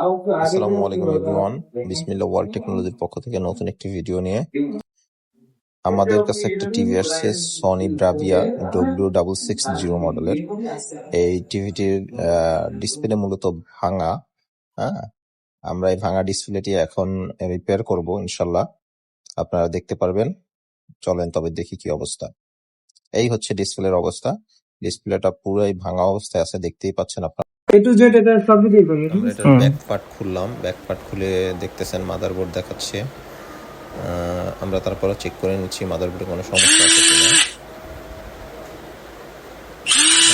আসসালামু আলাইকুম এভরিওয়ান বিসমিল্লাহ ওয়ার্ল্ড টেকনোলজির পক্ষ থেকে নতুন একটি ভিডিও নিয়ে আমাদের কাছে একটা টিভি আসছে Sony Bravia W double six zero মডেলের এই টিভিটির ডিসপ্লে মূলত ভাঙা হ্যাঁ? আমরা এই ভাঙা ডিসপ্লেটি এখন রিপেয়ার করব ইনশাল্লাহ। আপনারা দেখতে পারবেন। চলেন তবে দেখি কি অবস্থা। এই হচ্ছে ডিসপ্লের অবস্থা। ডিসপ্লেটা পুরোই ভাঙা অবস্থায় আছে দেখতেই পাচ্ছেন আপনারা। এ টু জেড এটা সব দিকেই পাবে। আমরা ব্যাক পার্ট খুললাম। ব্যাক পার্ট খুলে দেখতেছেন মাদারবোর্ড দেখাচ্ছে। আমরা তারপরে চেক করে নিচ্ছি মাদারবোর্ডে কোনো সমস্যা আছে কিনা।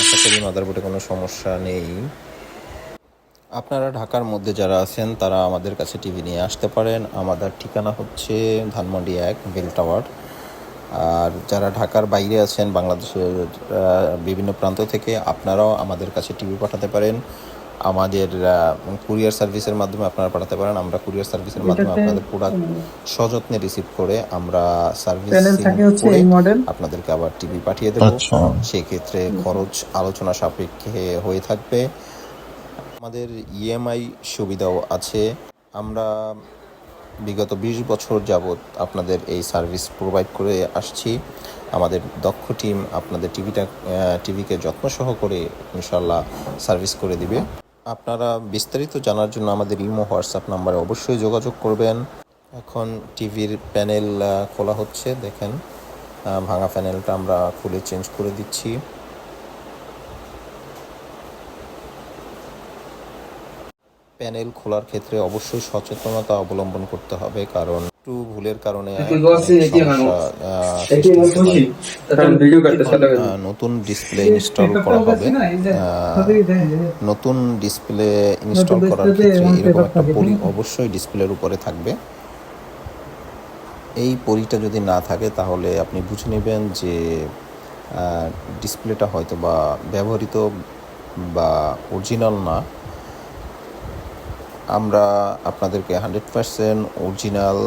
আশা করি মাদারবোর্ডে কোনো সমস্যা নেই। আপনারা ঢাকার মধ্যে যারা আছেন তারা আমাদের কাছে টিভি নিয়ে আসতে পারেন। আমাদের ঠিকানা হচ্ছে ধানমন্ডি এক বেল টাওয়ার। আর যারা ঢাকার বাইরে আছেন বাংলাদেশের আহ, বিভিন্ন প্রান্ত থেকে আপনারাও আমাদের কাছে টিভি পাঠাতে পারেন। আমাদের কুরিয়ার সার্ভিসের মাধ্যমে আপনারা পাঠাতে পারেন। আমরা কুরিয়ার সার্ভিসের মাধ্যমে আপনাদের প্রোডাক্ট সযত্নে রিসিভ করে আমরা সার্ভিস করে আপনাদেরকে আবার টিভি পাঠিয়ে দেবো। সেক্ষেত্রে খরচ আলোচনা সাপেক্ষে হয়ে থাকবে। আমাদের ইএমআই সুবিধাও আছে। আমরা বিগত বিশ বছর যাবৎ আপনাদের এই সার্ভিস প্রোভাইড করে আসছি। আমাদের দক্ষ টিম আপনাদের টিভিটা টিভিকে যত্ন সহ করে ইনশাল্লাহ সার্ভিস করে দিবে। আপনারা বিস্তারিত জানার জন্য আমাদের ইমো, হোয়াটসঅ্যাপ নাম্বারে অবশ্যই যোগাযোগ করবেন। এখন টিভির প্যানেল খোলা হচ্ছে, দেখেন। ভাঙা প্যানেলটা আমরা খুলে চেঞ্জ করে দিচ্ছি। প্যানেল খোলার ক্ষেত্রে অবশ্যই সচেতনতা অবলম্বন করতে হবে কারণ একটু ভুলের কারণে পারে। নতুন ডিসপ্লে ইনস্টল করা হবে। নতুন ডিসপ্লে ইনস্টল করার ক্ষেত্রে এরকম একটা পলি অবশ্যই ডিসপ্লের উপরে থাকবে। এই পলিটা যদি না থাকে তাহলে আপনি বুঝে নেবেন যে ডিসপ্লেটা হয়তো বা ব্যবহৃত বা অরিজিনাল না। আমরা আপনাদেরকে হান্ড্রেড পার্সেন্ট অরিজিনাল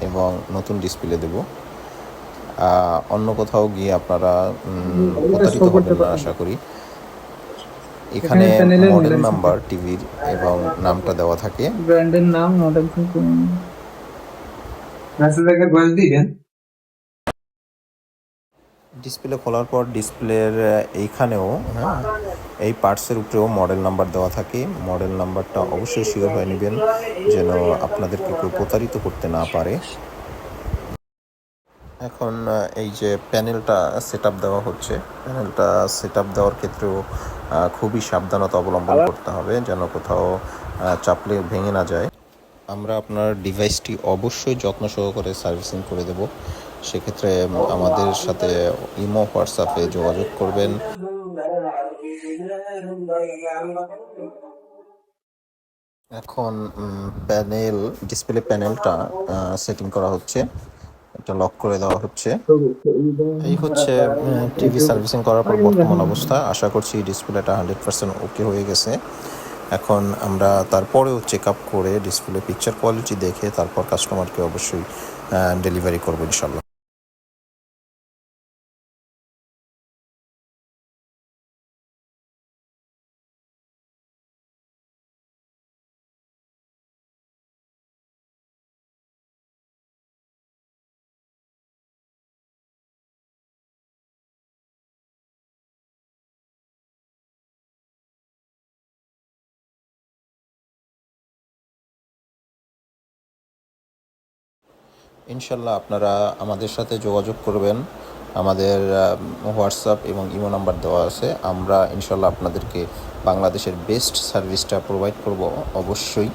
এবং নতুন ডিসপ্লে দেব। আহ, অন্য কোথাও গিয়ে আপনারা প্রতারিত হবেন না আশা করি। এখানে মডেল নাম্বার টিভির এবং নামটা দেওয়া থাকে। ব্র্যান্ডের নাম মডেল ডিসপ্লে খোলার পর ডিসপ্লের এইখানেও হ্যাঁ এই পার্টসের উপরেও মডেল নাম্বার দেওয়া থাকে। মডেল নাম্বারটা অবশ্যই শিওর হয়ে নেবেন, যেন আপনাদেরকে কেউ প্রতারিত করতে না পারে। এখন এই যে প্যানেলটা সেট দেওয়া হচ্ছে প্যানেলটা সেট দেওয়ার ক্ষেত্রেও খুবই সাবধানতা অবলম্বন করতে হবে, যেন কোথাও চাপলে ভেঙে না যায়। আমরা আপনার ডিভাইসটি অবশ্যই যত্ন সহকারে সার্ভিসিং করে দেব। সেক্ষেত্রে আমাদের সাথে ইমো, হোয়াটসঅ্যাপে যোগাযোগ করবেন। এখন প্যানেল ডিসপ্লে প্যানেলটা সেটিং করা হচ্ছে। এটা লক করে দেওয়া হচ্ছে। এই হচ্ছে টিভি সার্ভিসিং করার পর বর্তমান অবস্থা। আশা করছি ডিসপ্লেটা হান্ড্রেড পার্সেন্ট ওকে হয়ে গেছে। এখন আমরা তারপরেও চেক আপ করে ডিসপ্লে পিকচার কোয়ালিটি দেখে তারপর কাস্টমারকে অবশ্যই ডেলিভারি করব ইনশাল্লাহ ইনশাল্লাহ আপনারা আমাদের সাথে যোগাযোগ করবেন। আমাদের হোয়াটসঅ্যাপ এবং ইমো নাম্বার দেওয়া আছে। আমরা ইনশাল্লাহ আপনাদেরকে বাংলাদেশের বেস্ট সার্ভিসটা প্রোভাইড করব অবশ্যই।